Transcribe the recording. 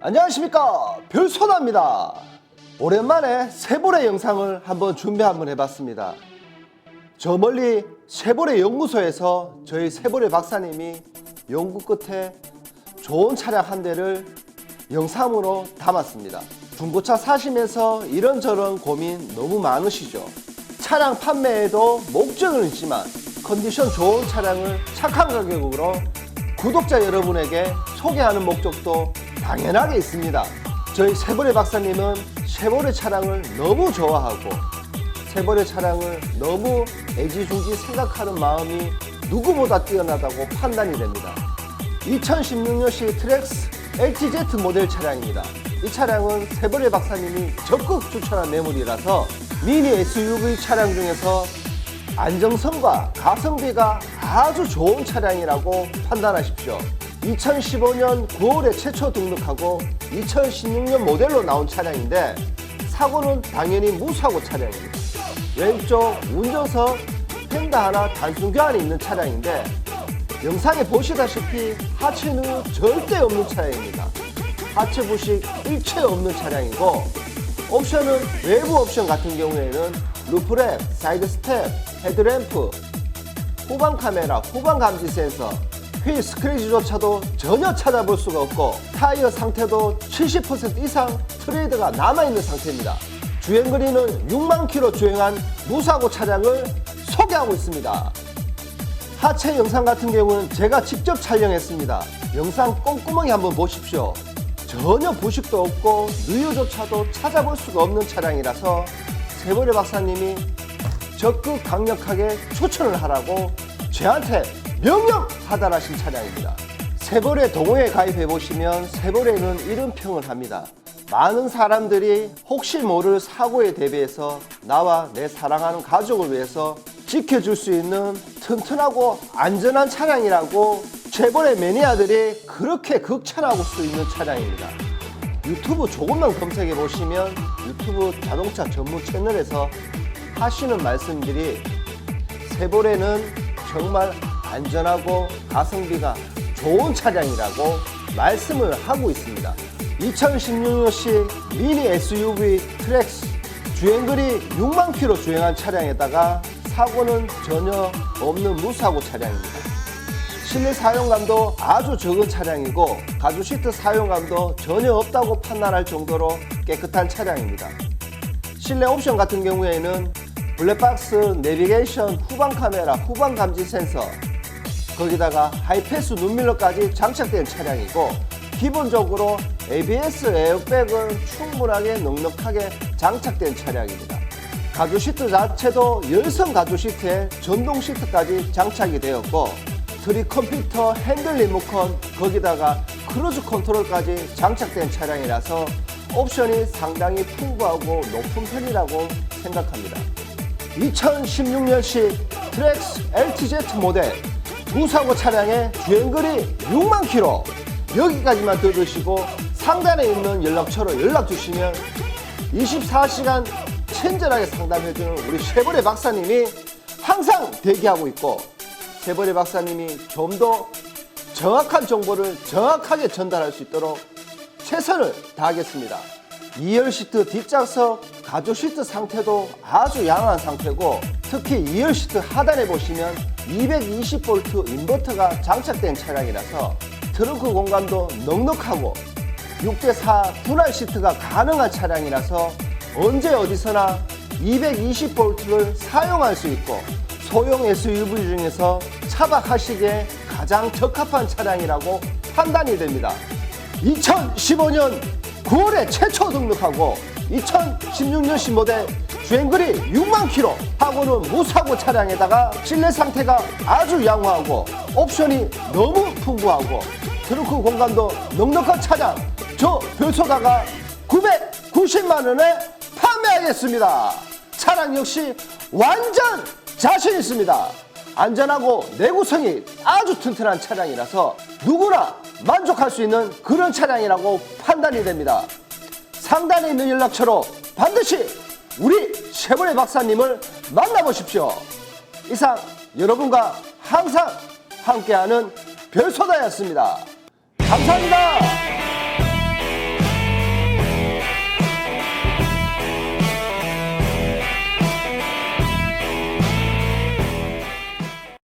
안녕하십니까. 별소나입니다. 오랜만에 세보레 영상을 한번 준비 한번 해봤습니다. 저 멀리 세보레 연구소에서 저희 세보레 박사님이 연구 끝에 좋은 차량 한 대를 영상으로 담았습니다. 중고차 사시면서 이런저런 고민 너무 많으시죠? 차량 판매에도 목적은 있지만 컨디션 좋은 차량을 착한 가격으로 구독자 여러분에게 소개하는 목적도 당연하게 있습니다. 저희 세보레 박사님은 쉐보레 차량을 너무 좋아하고 세보레 차량을 너무 애지중지 생각하는 마음이 누구보다 뛰어나다고 판단이 됩니다. 2016년식 트렉스 LTZ 모델 차량입니다. 이 차량은 세보레 박사님이 적극 추천한 매물이라서 미니 SUV 차량 중에서 안정성과 가성비가 아주 좋은 차량이라고 판단하십시오. 2015년 9월에 최초 등록하고 2016년 모델로 나온 차량인데 사고는 당연히 무사고 차량입니다. 왼쪽 운전석 펜다 하나 단순 교환이 있는 차량인데 영상에 보시다시피 하체는 절대 없는 차량입니다. 하체 부식 일체 없는 차량이고 옵션은 외부 옵션 같은 경우에는 루프랩, 사이드 스텝, 헤드램프, 후방 카메라, 후방 감지 센서, 휠 스크래치조차도 전혀 찾아볼 수가 없고 타이어 상태도 70% 이상 트레이드가 남아있는 상태입니다. 주행 거리는 6만 킬로 주행한 무사고 차량을 소개하고 있습니다. 하체 영상 같은 경우는 제가 직접 촬영했습니다. 영상 꼼꼼하게 한번 보십시오. 전혀 부식도 없고 누유조차도 찾아볼 수가 없는 차량이라서 세보레 박사님이 적극 강력하게 추천을 하라고 저한테 명령하달하신 차량입니다. 세보레 동호회 가입해 보시면 세보레는 이런 평을 합니다. 많은 사람들이 혹시 모를 사고에 대비해서 나와 내 사랑하는 가족을 위해서 지켜줄 수 있는 튼튼하고 안전한 차량이라고 최보레 매니아들이 그렇게 극찬하고 수 있는 차량입니다. 유튜브 조금만 검색해 보시면 유튜브 자동차 전문 채널에서 하시는 말씀들이 세보레는 정말 안전하고 가성비가 좋은 차량이라고 말씀을 하고 있습니다. 2016년식 미니 SUV 트랙스 주행거리 6만 킬로 주행한 차량에다가 사고는 전혀 없는 무사고 차량입니다. 실내 사용감도 아주 적은 차량이고 가죽 시트 사용감도 전혀 없다고 판단할 정도로 깨끗한 차량입니다. 실내 옵션 같은 경우에는 블랙박스, 내비게이션, 후방 카메라, 후방 감지 센서, 거기다가 하이패스 눈밀러까지 장착된 차량이고 기본적으로 ABS 에어백은 충분하게 넉넉하게 장착된 차량입니다. 가죽 시트 자체도 열선 가죽 시트에 전동 시트까지 장착이 되었고 트리 컴퓨터 핸들 리모컨 거기다가 크루즈 컨트롤까지 장착된 차량이라서 옵션이 상당히 풍부하고 높은 편이라고 생각합니다. 2016년식 트렉스 LTZ 모델 무사고 차량의 주행거리 6만 킬로 여기까지만 들으시고 상단에 있는 연락처로 연락 주시면 24시간 친절하게 상담해주는 우리 쉐보레 박사님이 항상 대기하고 있고 쉐보레 박사님이 좀 더 정확한 정보를 정확하게 전달할 수 있도록 최선을 다하겠습니다. 2열 시트 뒷좌석 가죽 시트 상태도 아주 양호한 상태고 특히 2열 시트 하단에 보시면 220V 인버터가 장착된 차량이라서 트렁크 공간도 넉넉하고 6대4 분할 시트가 가능한 차량이라서 언제 어디서나 220V를 사용할 수 있고 소형 SUV 중에서 차박하시기에 가장 적합한 차량이라고 판단이 됩니다. 2015년 9월에 최초 등록하고 2016년식 모델 주행거리 6만 킬로 하고는 무사고 차량에다가 실내 상태가 아주 양호하고 옵션이 너무 풍부하고 트렁크 공간도 넉넉한 차량 저 별소다가 990만 원에 판매하겠습니다. 차량 역시 완전 자신 있습니다. 안전하고 내구성이 아주 튼튼한 차량이라서 누구나 만족할 수 있는 그런 차량이라고 판단이 됩니다. 상단에 있는 연락처로 반드시 우리 쉐보레 박사님을 만나보십시오. 이상 여러분과 항상 함께하는 별소다였습니다. 감사합니다.